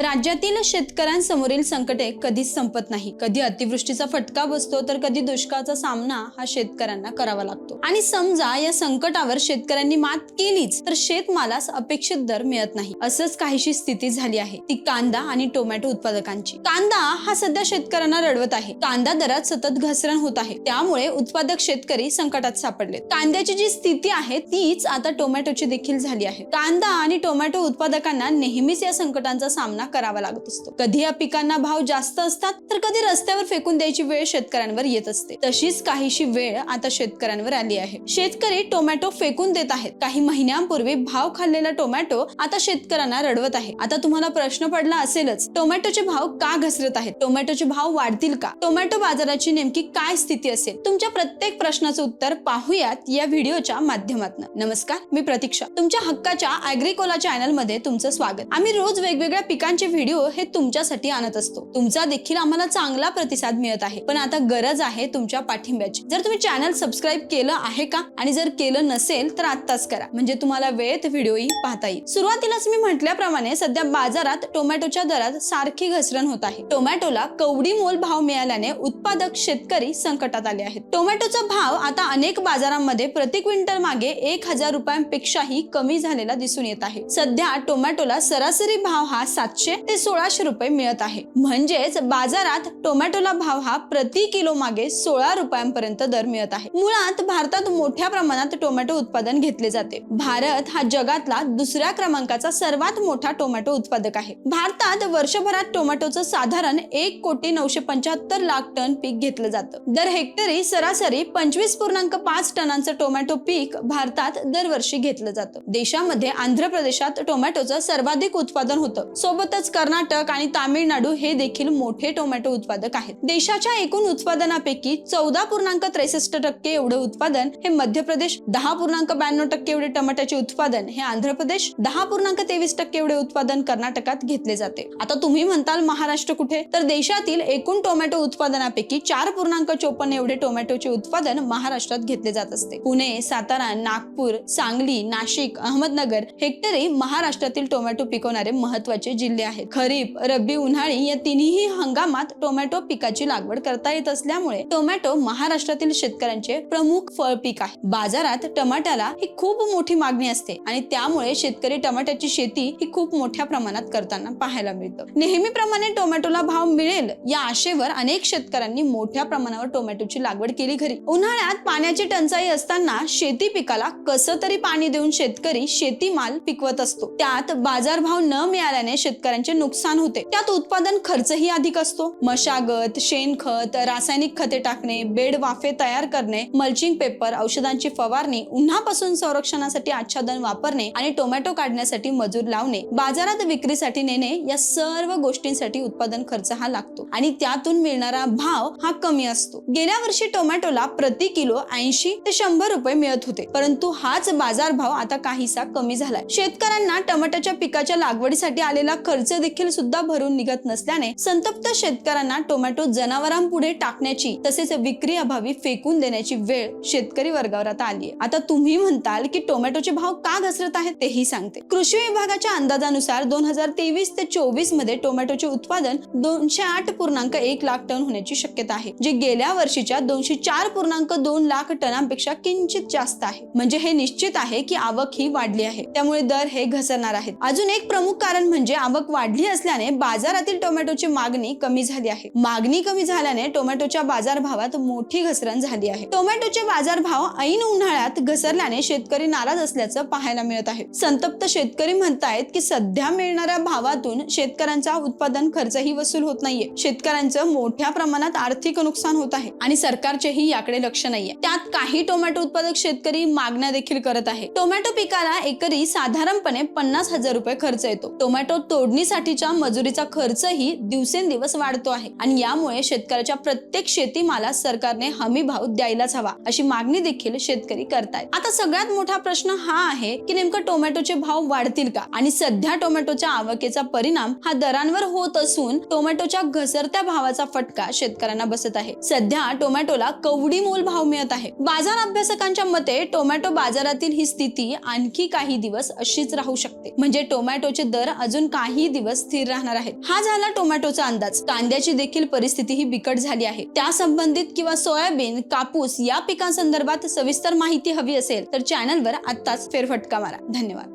राज्यातील शेतकऱ्यांसमोरील संकटे कधीच संपत नाही. कधी अतिवृष्टीचा फटका बसतो तर कधी दुष्काळाचा सामना हा शेतकऱ्यांना करावा लागतो. आणि समजा या संकटावर शेतकऱ्यांनी मात केलीच तर शेतमालास अपेक्षित दर मिळत नाही. असंच काहीशी स्थिती झाली आहे. ती कांदा आणि टोमॅटो उत्पादकांची. कांदा हा सध्या शेतकऱ्यांना रडवत आहे. कांदा दरात सतत घसरण होत आहे. त्यामुळे उत्पादक शेतकरी संकटात सापडले कांद्याची जी स्थिती आहे तीच आता टोमॅटोची देखील झाली आहे. कांदा आणि टोमॅटो उत्पादकांना नेहमीच या संकटांचा सामना करावा लागत असतो. कधी या पिकांना भाव जास्त असतात तर कधी रस्त्यावर फेकून द्यायची वेळ शेतकऱ्यांवर येत असते. तशीच काहीशी वेळ आता शेतकऱ्यांवर आली आहे. शेतकरी टोमॅटो फेकून देत आहेत. काही महिन्यांपूर्वी भाव खाल्लेला टोमॅटो आता शेतकऱ्यांना रडवत आहे. आता तुम्हाला प्रश्न पडला असेलच टोमॅटोचे भाव का घसरत आहेत? टोमॅटोचे भाव वाढतील का? टोमॅटो बाजाराची नेमकी काय स्थिती असेल? तुमच्या प्रत्येक प्रश्नाचं उत्तर पाहूयात या व्हिडिओच्या माध्यमातून. नमस्कार मी प्रतीक्षा. तुमच्या हक्काच्या अॅग्रिकोला चॅनलमध्ये तुमचं स्वागत. आम्ही रोज वेगवेगळ्या पिकांच्या पिकांचे व्हिडिओ हे तुमच्यासाठी आणत असतो. तुमचा देखील आम्हाला चांगला प्रतिसाद मिळत आहे. पण आता गरज आहे तुमच्या पाठिंब्याची. जर तुम्ही चॅनल सबस्क्राईब केलं आहे का? आणि जर केलं नसेल तर आत्ताच करा. म्हणजे तुम्हाला वेळेत व्हिडिओही पाहता येईल. सुरुवातीलाच मी म्हटल्याप्रमाणे सध्या बाजारात टोमॅटोच्या दरात सारखी घसरण होत आहे. टोमॅटोला कवडी मोल भाव मिळाल्याने उत्पादक शेतकरी संकटात आले आहेत. टोमॅटोचा भाव आता अनेक बाजारांमध्ये प्रति क्विंटल मागे एक हजार रुपयांपेक्षाही कमी झालेला दिसून येत आहे. सध्या टोमॅटोला सरासरी भाव हा सातशे ते सोळाशे रुपये मिळत आहे. म्हणजेच बाजारात टोमॅटोला भाव हा प्रति किलो मागे सोळा रुपयांपर्यंत दर मिळत आहे. मुळात भारतात मोठ्या प्रमाणात टोमॅटो उत्पादन घेतले जाते. भारत हा जगातला दुसऱ्या क्रमांकाचा सर्वात मोठा टोमॅटो उत्पादक आहे. भारतात वर्षभरात टोमॅटोचं साधारण एक कोटी नऊशे पंच्याहत्तर लाख टन पीक घेतलं जातं. दर हेक्टरी सरासरी पंचवीस पूर्णांक पाच टनांचं टोमॅटो पीक भारतात दरवर्षी घेतलं जातं. देशामध्ये आंध्र प्रदेशात टोमॅटोचं सर्वाधिक उत्पादन होतं. सोबतच कर्नाटक आणि तामिळनाडू हे देखील मोठे टोमॅटो उत्पादक आहेत. देशाच्या एकूण उत्पादनापैकी चौदा पूर्णांक त्रेसष्ट टक्के एवढं उत्पादन हे मध्य प्रदेश दहा पूर्णांक ब्याण्णव टक्के एवढे टमाट्याचे उत्पादन हे आंध्र प्रदेश दहा पूर्णांक तेवीस टक्के एवढे उत्पादन कर्नाटकात घेतले जाते. आता तुम्ही म्हणताल महाराष्ट्र कुठे? तर देशातील एकूण टोमॅटो उत्पादनापैकी चार पूर्णांक चोपन्न एवढे टोमॅटोचे उत्पादन महाराष्ट्रात घेतले जात असते. पुणे सातारा नागपूर सांगली नाशिक अहमदनगर हेक्टरी महाराष्ट्रातील टोमॅटो पिकवणारे महत्त्वाचे जिल्हे आहेत खरीप रब्बी उन्हाळी या तिन्ही हंगामात टोमॅटो पिकाची लागवड करता येत असल्यामुळे टोमॅटो महाराष्ट्रातील शेतकऱ्यांचे प्रमुख फळ पीक आहे. बाजारात टमाट्याला ही खूप मोठी मागणी असते आणि त्यामुळे शेतकरी टमाट्याची शेती ही खूप मोठ्या प्रमाणात करताना पाहायला मिळतं. नेहमीप्रमाणे टोमॅटोला भाव मिळेल या आशेवर अनेक शेतकऱ्यांनी मोठ्या प्रमाणावर टोमॅटोची लागवड केली घरी उन्हाळ्यात पाण्याची टंचाई असताना शेती पिकाला कसं तरी पाणी देऊन शेतकरी शेतीमाल पिकवत असतो. त्यात बाजारभाव न मिळाल्याने शेतकरी शेतकऱ्यांचे नुकसान होते. त्यात उत्पादन खर्चही अधिक असतो. मशागत शेणखत रासायनिक खते टाकणे बेड वाफे तयार करणे मल्चिंग पेपर औषधांची फवारणी उन्हापासून संरक्षणासाठी आच्छादन वापरणे आणि टोमॅटो काढण्यासाठी मजूर लावणे बाजारात विक्रीसाठी नेणे या सर्व गोष्टींसाठी उत्पादन खर्च हा लागतो. आणि त्यातून मिळणारा भाव हा कमी असतो. गेल्या वर्षी टोमॅटोला प्रति किलो ऐंशी ते शंभर रुपये मिळत होते. परंतु हाच बाजारभाव आता काहीसा कमी झालाय. शेतकऱ्यांना टमाट्याच्या पिकाच्या लागवडीसाठी आलेला खर्च खर्च देखील सुद्धा भरून निघत नसल्याने संतप्त शेतकऱ्यांना टोमॅटो जनावरांपुढे टाकण्याची तसेच विक्री अभावी फेकून देण्याची वेळ शेतकरी वर्गावर आता आली आता तुम्ही म्हणताल की टोमॅटोचे भाव का घसरत आहेत तेही सांगते. कृषी विभागाच्या अंदाजानुसार दोन हजार तेवीस ते चोवीसमध्ये टोमॅटोचे उत्पादन दोनशे आठ पूर्णांक एक लाख टन होण्याची शक्यता आहे जे गेल्या वर्षीच्या दोनशे चार पूर्णांक दोन लाख टनांपेक्षा किंचित जास्त आहे. म्हणजे हे निश्चित आहे की आवक ही वाढली आहे. त्यामुळे दर हे घसरणार आहेत. अजून एक प्रमुख कारण म्हणजे आवक वाढली असल्याने बाजारातील टोमॅटोची मागणी कमी झाली आहे. मागणी कमी झाल्याने टोमॅटोच्या बाजारभावात मोठी घसरण झाली आहे. टोमॅटोचे बाजारभाव ऐन उन्हाळ्यात घसरल्याने शेतकरी नाराज असल्याचं पाहायला मिळत आहे. संतप्त शेतकरी म्हणतायत की सध्या मिळणाऱ्या भावातून शेतकऱ्यांचा उत्पादन खर्चही वसूल होत नाहीये. शेतकऱ्यांचं मोठ्या प्रमाणात आर्थिक नुकसान होत आहे आणि सरकारचेही याकडे लक्ष नाहीये. त्यात काही टोमॅटो उत्पादक शेतकरी मागण्या देखील करत आहे. टोमॅटो पिकाला एकरी साधारणपणे पन्नास हजार रुपये खर्च येतो. टोमॅटो मागणीसाठीच्या मजुरीचा खर्चही दिवसेंदिवस वाढतो आहे. आणि यामुळे शेतकऱ्याच्या प्रत्येक शेतीमाला सरकारने हमी भाव द्यायलाच हवा अशी मागणी देखील शेतकरी करतायत. आता सगळ्यात मोठा प्रश्न हा आहे की नेमकं टोमॅटोचे भाव वाढतील का? आणि सध्या टोमॅटोच्या आवकेचा परिणाम हा दरांवर होत असून टोमॅटोच्या घसरत्या भावाचा फटका शेतकऱ्यांना बसत आहे. सध्या टोमॅटोला कवडी मोल भाव मिळत आहे. बाजार अभ्यासकांच्या मते टोमॅटो बाजारातील ही स्थिती आणखी काही दिवस अशीच राहू शकते. म्हणजे टोमॅटोचे दर अजून काही काही दिवस स्थिर राहणार आहेत. हा झाला टोमॅटोचा अंदाज. कांद्याची देखील परिस्थिती ही बिकट झाली आहे. त्या संबंधित किंवा सोयाबीन कापूस या पिकांसंदर्भात सविस्तर माहिती हवी असेल तर चॅनलवर आत्ताच फेरफटका मारा. धन्यवाद.